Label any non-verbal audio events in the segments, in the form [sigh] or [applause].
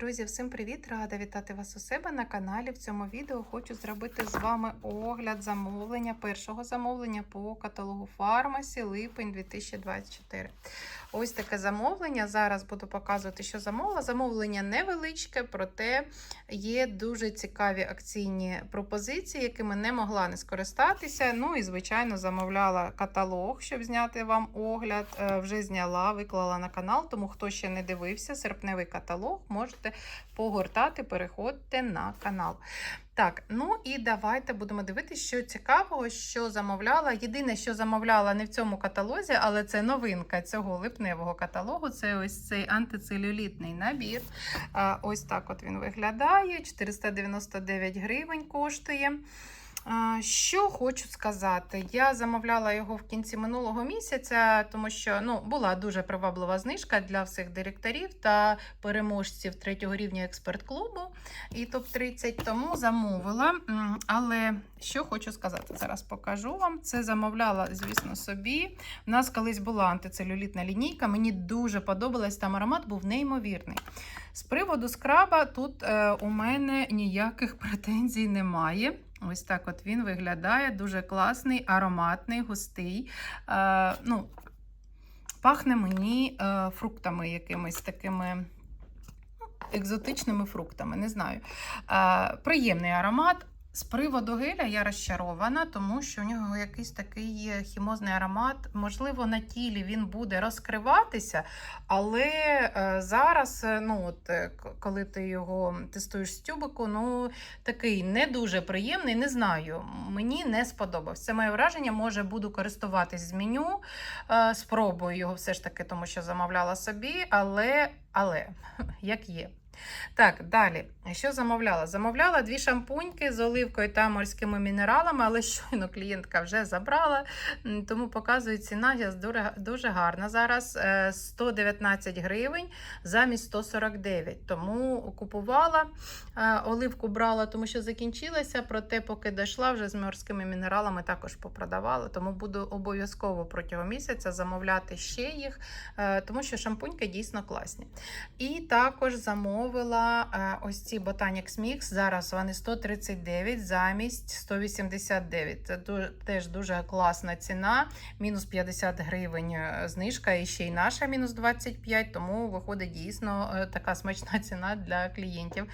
Друзі, всім привіт! Рада вітати вас у себе на каналі. В цьому відео хочу зробити з вами огляд замовлення, першого замовлення по каталогу Фармасі липень 2024. Ось таке замовлення. Зараз буду показувати, що замовила. Замовлення невеличке, проте є дуже цікаві акційні пропозиції, якими не могла не скористатися. Ну і, звичайно, замовляла каталог, щоб зняти вам огляд. Е, Вже зняла, виклала на канал, тому хто ще не дивився, серпневий каталог, можете погортати, переходьте на канал. Так, ну і давайте будемо дивитися, що цікавого, що замовляла. Єдине, що замовляла не в цьому каталозі, але це новинка цього липневого каталогу. Це ось цей антицелюлітний набір. Ось так от він виглядає. 499 гривень коштує. Що хочу сказати, я замовляла його в кінці минулого місяця, тому що ну, була дуже приваблива знижка для всіх директорів та переможців третього рівня експерт-клубу і топ-30, тому замовила. Але що хочу сказати, зараз покажу вам. Це замовляла, звісно, собі. У нас колись була антицелюлітна лінійка, мені дуже подобалась, там аромат був неймовірний. З приводу скраба тут е, у мене ніяких [laughs] претензій немає. Ось так от він виглядає. Дуже класний, ароматний, густий. Е, ну, пахне мені е, фруктами якимись такими ну, екзотичними фруктами, не знаю. Е, приємний аромат. З приводу геля я розчарована, тому що у нього якийсь такий хімозний аромат. Можливо, на тілі він буде розкриватися, але е, зараз, е, ну, от, е, коли ти його тестуєш з тюбику, ну, такий не дуже приємний, не знаю. Мені не сподобався. Це моє враження. Може, буду користуватись з меню. Спробую його все ж таки, тому що замовляла собі, але, але [laughs] як є. Так, далі. Що замовляла? Замовляла дві шампуньки з оливкою та морськими мінералами, але щойно клієнтка вже забрала, тому показую ціна дуже, гарна. Зараз е, 119 гривень замість 149. Тому купувала, е, оливку брала, тому що закінчилася, проте поки дійшла вже з морськими мінералами також попродавала, тому буду обов'язково протягом місяця замовляти ще їх, е, тому що шампуньки дійсно класні. І також замовила е, ось ці Botanics Mix. Зараз вони 139 замість 189. Це теж дуже класна ціна. Мінус 50 гривень е, знижка, і ще й наша мінус 25, тому виходить дійсно е, така смачна ціна для клієнтів.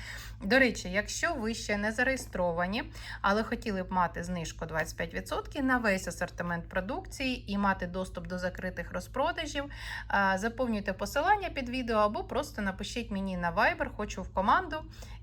До речі, якщо ви ще не зареєстровані, але хотіли б мати знижку 25% на весь асортимент продукції і мати доступ до закритих розпродажів, Заповнюйте посилання під відео або просто напишіть мені на Viber, хочу в команду,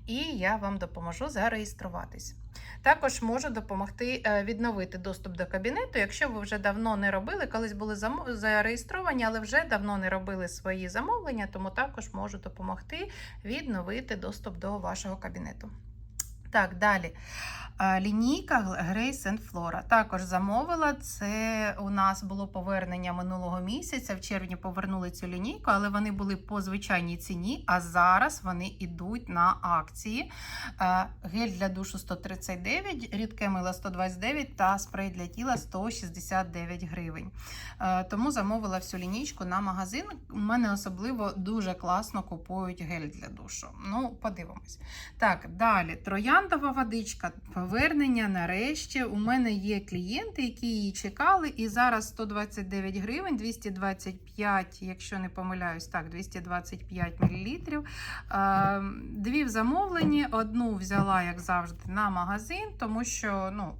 і я вам допоможу зареєструватись. Також можу допомогти е, відновити доступ до кабінету, якщо ви вже давно не робили, колись були зареєстровані, але вже давно не робили свої замовлення, тому також можу допомогти відновити доступ до вашого кабінету. Так, далі. Лінійка Grace and Flora. Також замовила. Це у нас було повернення минулого місяця. В червні повернули цю лінійку, але вони були по звичайній ціні. А зараз вони йдуть на акції. Гель для душу 139, рідке мило 129 та спрей для тіла 169 гривень. Тому замовила всю лінійку на магазин. У мене особливо дуже класно купують гель для душу. Ну, подивимось. Так, далі. Трояндова водичка. Повернення нарешті. У мене є клієнти, які її чекали, і зараз 129 гривень, 225, якщо не помиляюсь, так, 225 мл. Дві в замовленні, одну взяла, як завжди, на магазин, тому що, ну.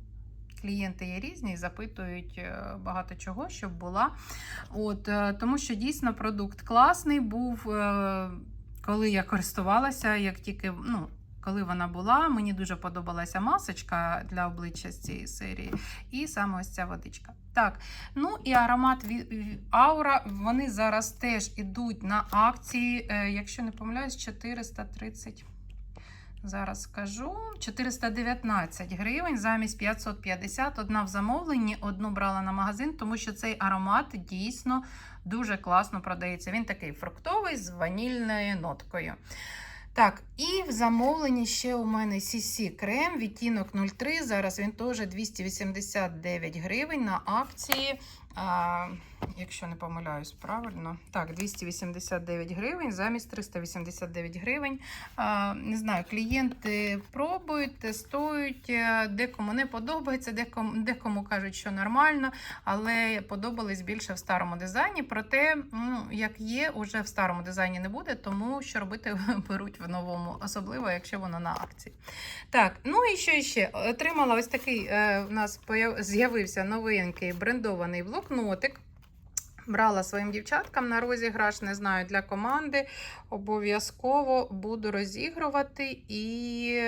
Клієнти є різні і запитують е, багато чого, щоб була. От, е, тому що дійсно продукт класний був, е, коли я користувалася, як тільки ну, коли вона була, мені дуже подобалася масочка для обличчя з цієї серії, і саме ось ця водичка. Так, ну і аромат Аура. Вони зараз теж ідуть на акції, е, якщо не помиляюсь, 430. Зараз скажу 419 гривень замість 550. Одна в замовленні, одну брала на магазин, тому що цей аромат дійсно дуже класно продається. Він такий фруктовий з ванільною ноткою. Так, і в замовленні ще у мене CC крем, відтінок 03. Зараз він теж 289 гривень на акції. Якщо не помиляюсь правильно. Так, 289 гривень замість 389 гривень. Не знаю, клієнти пробують, тестують, е, декому не подобається, декому, декому кажуть, що нормально, але подобались більше в старому дизайні. Проте, ну, як є, уже в старому дизайні не буде, тому що робити [laughs] беруть в новому, особливо якщо воно на акції. Так, ну і що ще? Отримала ось такий е, у нас з'явився новенький брендований блокнотик. Брала своїм дівчаткам на розіграш, не знаю, для команди. Обов'язково буду розігрувати і.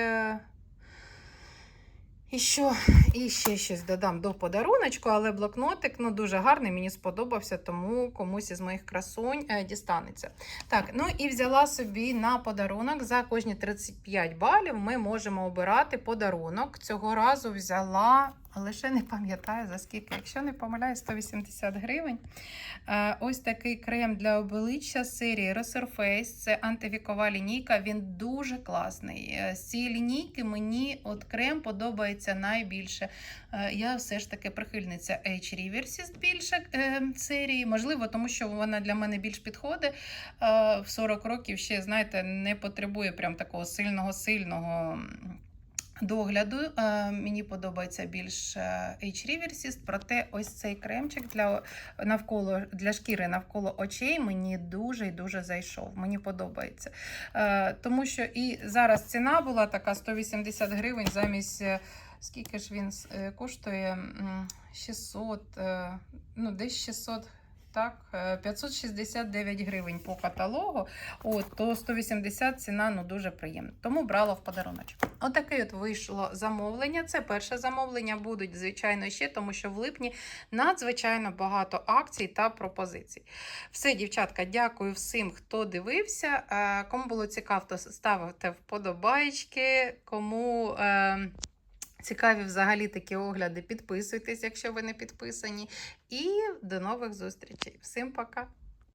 І що? І ще щось додам до подаруночку, але блокнотик ну, дуже гарний, мені сподобався, тому комусь із моїх красунь е, дістанеться. Так, ну і взяла собі на подарунок. За кожні 35 балів ми можемо обирати подарунок. Цього разу взяла, ще не пам'ятаю за скільки, якщо не помиляю, 180 гривень. Е, Ось такий крем для обличчя з серії Resurface. Це антивікова лінійка. Він дуже класний. Е, З цієї лінійки мені от крем подобається найбільше. Е, Я все ж таки прихильниця H Reversist більше серії. Можливо, тому що вона для мене більш підходить. В 40 років ще, знаєте, не потребує прям такого сильного-сильного. Догляду Е, мені подобається більш H Reversist, проте ось цей кремчик для навколо для шкіри навколо очей мені дуже і дуже зайшов. Мені подобається. Е, тому що і зараз ціна була така 180 гривень замість. е, Скільки ж він коштує? 600, е, ну десь 600. Так, е, 569 гривень по каталогу, от, то 180 ціна ну, дуже приємна. Тому брала в подаруночок. Отаке от вийшло замовлення. Це перше замовлення будуть, звичайно, ще, тому що в липні надзвичайно багато акцій та пропозицій. Все, дівчатка, дякую всім, хто дивився. Е, Кому було цікаво, то ставте вподобайки. Кому е, цікаві взагалі такі огляди, підписуйтесь, якщо ви не підписані. І до нових зустрічей. Всім пока!